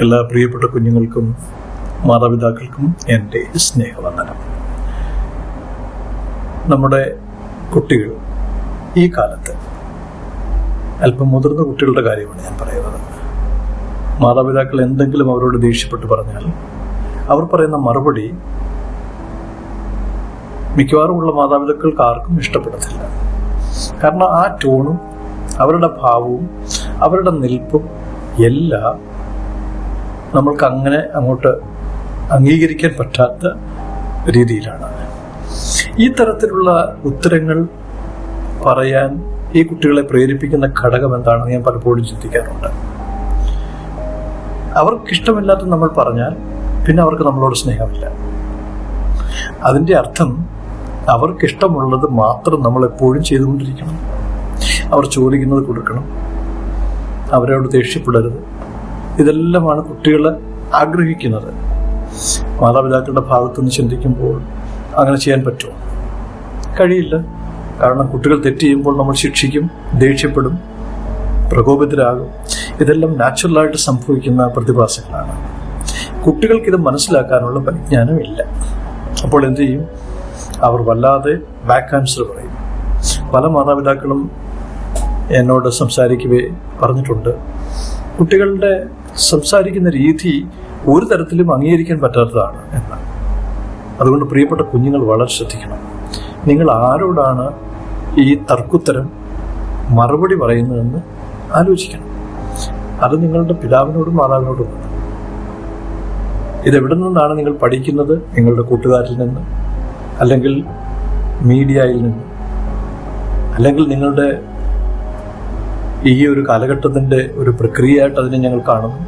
എല്ലാ പ്രിയപ്പെട്ട കുഞ്ഞുങ്ങൾക്കും മാതാപിതാക്കൾക്കും എന്റെ സ്നേഹവന്ദനം. നമ്മുടെ കുട്ടികൾ ഈ കാലത്ത് അല്പം മുതിർന്ന കുട്ടികളുടെ കാര്യമാണ് ഞാൻ പറയുന്നത്. മാതാപിതാക്കൾ എന്തെങ്കിലും അവരോട് ദേഷ്യപ്പെട്ട് പറഞ്ഞാൽ അവർ പറയുന്ന മറുപടി മിക്കവാറും ഉള്ള മാതാപിതാക്കൾക്ക് ആർക്കും ഇഷ്ടപ്പെടത്തില്ല. കാരണം ആ ടോണും അവരുടെ ഭാവവും അവരുടെ നിൽപ്പും എല്ലാം നമ്മൾക്ക് അങ്ങനെ അങ്ങോട്ട് അംഗീകരിക്കാൻ പറ്റാത്ത രീതിയിലാണ്. ഈ തരത്തിലുള്ള ഉത്തരങ്ങൾ പറയാൻ ഈ കുട്ടികളെ പ്രേരിപ്പിക്കുന്ന ഘടകം എന്താണെന്ന് ഞാൻ പലപ്പോഴും ചിന്തിക്കാറുണ്ട്. അവർക്ക് അവർക്കിഷ്ടമില്ലാത്ത നമ്മൾ പറഞ്ഞാൽ പിന്നെ അവർക്ക് നമ്മളോട് സ്നേഹമില്ല. അതിന്റെ അർത്ഥം അവർക്കിഷ്ടമുള്ളത് മാത്രം നമ്മൾ എപ്പോഴും ചെയ്തുകൊണ്ടിരിക്കണം. അവർ ചോദിക്കുന്നത് കൊടുക്കണം. അവരോട് ദേഷ്യപ്പെടരുത്. ഇതെല്ലാമാണ് കുട്ടികൾ ആഗ്രഹിക്കുന്നത്. മാതാപിതാക്കളുടെ ഭാഗത്തുനിന്ന് ചിന്തിക്കുമ്പോൾ അങ്ങനെ ചെയ്യാൻ പറ്റുമോ? കഴിയില്ല. കാരണം കുട്ടികൾ തെറ്റ് ചെയ്യുമ്പോൾ നമ്മൾ ശിക്ഷിക്കും ദേഷ്യപ്പെടും പ്രകോപിതരാകും. ഇതെല്ലാം നാച്ചുറലായിട്ട് സംഭവിക്കുന്ന പ്രതിഭാസങ്ങളാണ്. കുട്ടികൾക്ക് ഇത് മനസ്സിലാക്കാനുള്ള പരിജ്ഞാനം ഇല്ല അപ്പോൾ എന്തു ചെയ്യും? അവർ വല്ലാതെ ബാക്ക് ആൻസർ പറയും. പല മാതാപിതാക്കളും എന്നോട് സംസാരിക്കവേ പറഞ്ഞിട്ടുണ്ട്. കുട്ടികളുടെ സംസാരിക്കുന്ന രീതി ഒരു തരത്തിലും അംഗീകരിക്കാൻ പറ്റാത്തതാണ് എന്ന് അതുകൊണ്ട് പ്രിയപ്പെട്ട കുഞ്ഞുങ്ങൾ വളരെ ശ്രദ്ധിക്കണം. നിങ്ങൾ ആരോടാണ് ഈ തർക്കുത്തരം മറുപടി പറയുന്നതെന്ന് ആലോചിക്കണം. അത് നിങ്ങളുടെ പിതാവിനോടും മാതാവിനോടും ഇതെവിടെ നിന്നാണ് നിങ്ങൾ പഠിക്കുന്നത്? നിങ്ങളുടെ കൂട്ടുകാരിൽ നിന്ന്? അല്ലെങ്കിൽ മീഡിയയിൽ നിന്ന്? അല്ലെങ്കിൽ നിങ്ങളുടെ ഈ ഒരു കാലഘട്ടത്തിന്റെ ഒരു പ്രക്രിയയായിട്ട് അതിനെ ഞങ്ങൾ കാണുന്നു.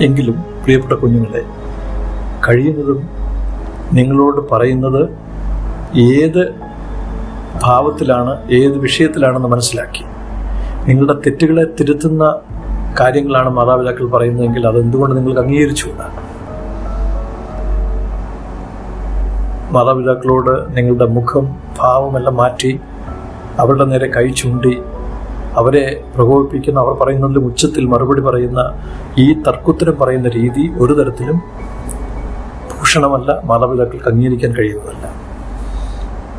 എങ്കിലും പ്രിയപ്പെട്ട കുഞ്ഞുങ്ങളെ കഴിയുന്നതും നിങ്ങളോട് പറയുന്നത് ഏത് ഭാവത്തിലാണ് ഏത് വിഷയത്തിലാണെന്ന് മനസ്സിലാക്കി. നിങ്ങളുടെ തെറ്റുകളെ തിരുത്തുന്ന കാര്യങ്ങളാണ് മാതാപിതാക്കൾ പറയുന്നതെങ്കിൽ അതെന്തുകൊണ്ട് നിങ്ങൾക്ക് അംഗീകരിച്ചുകൂടാ? മാതാപിതാക്കളോട് നിങ്ങളുടെ മുഖം ഭാവമെല്ലാം മാറ്റി അവരുടെ നേരെ കൈ ചൂണ്ടി അവരെ പ്രകോപിപ്പിക്കുന്ന അവർ പറയുന്നതിലും ഉച്ചത്തിൽ മറുപടി പറയുന്ന ഈ തർക്കുത്തരം പറയുന്ന രീതി ഒരു തരത്തിലും ഭൂഷണമല്ല മാതാപിതാക്കൾക്ക് അംഗീകരിക്കാൻ കഴിയുന്നതല്ല.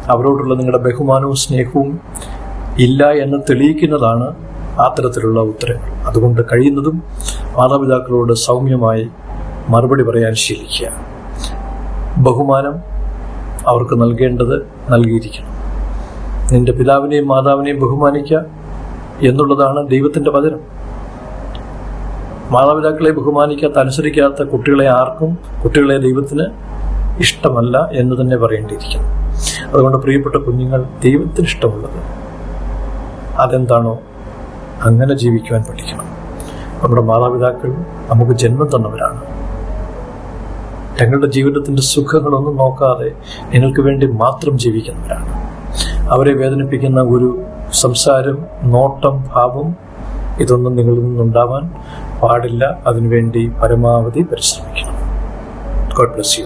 അവരോടുള്ള നിങ്ങളുടെ ബഹുമാനവും സ്നേഹവും ഇല്ല എന്ന് തെളിയിക്കുന്നതാണ് ആ തരത്തിലുള്ള ഉത്തരങ്ങൾ. അതുകൊണ്ട് കഴിയുന്നതും മാതാപിതാക്കളോട് സൗമ്യമായി മറുപടി പറയാൻ ശീലിക്കുക. ബഹുമാനം അവർക്ക് നൽകേണ്ടത് നൽകിയിരിക്കണം. നിന്റെ പിതാവിനെയും മാതാവിനെയും ബഹുമാനിക്കുക. എന്നുള്ളതാണ് ദൈവത്തിന്റെ വചനം. മാതാപിതാക്കളെ ബഹുമാനിക്കാത്ത അനുസരിക്കാത്ത കുട്ടികളെ ആർക്കും കുട്ടികളെ ദൈവത്തിന് ഇഷ്ടമല്ല എന്ന് തന്നെ പറയേണ്ടിയിരിക്കുന്നു. അതുകൊണ്ട് പ്രിയപ്പെട്ട കുഞ്ഞുങ്ങൾ ദൈവത്തിന് ഇഷ്ടമുള്ളത് അതെന്താണോ അങ്ങനെ ജീവിക്കുവാൻ പഠിക്കണം. നമ്മുടെ മാതാപിതാക്കൾ നമുക്ക് ജന്മം തന്നവരാണ്. തങ്ങളുടെ ജീവിതത്തിന്റെ സുഖങ്ങളൊന്നും നോക്കാതെ നിങ്ങൾക്ക് വേണ്ടി മാത്രം ജീവിക്കുന്നവരാണ്. അവരെ വേദനിപ്പിക്കുന്ന ഒരു സംസാരം നോട്ടം ഭാവം ഇതൊന്നും നിങ്ങളിൽ നിന്നുണ്ടാവാൻ പാടില്ല. അതിനുവേണ്ടി പരമാവധി പരിശ്രമിക്കണം. God bless you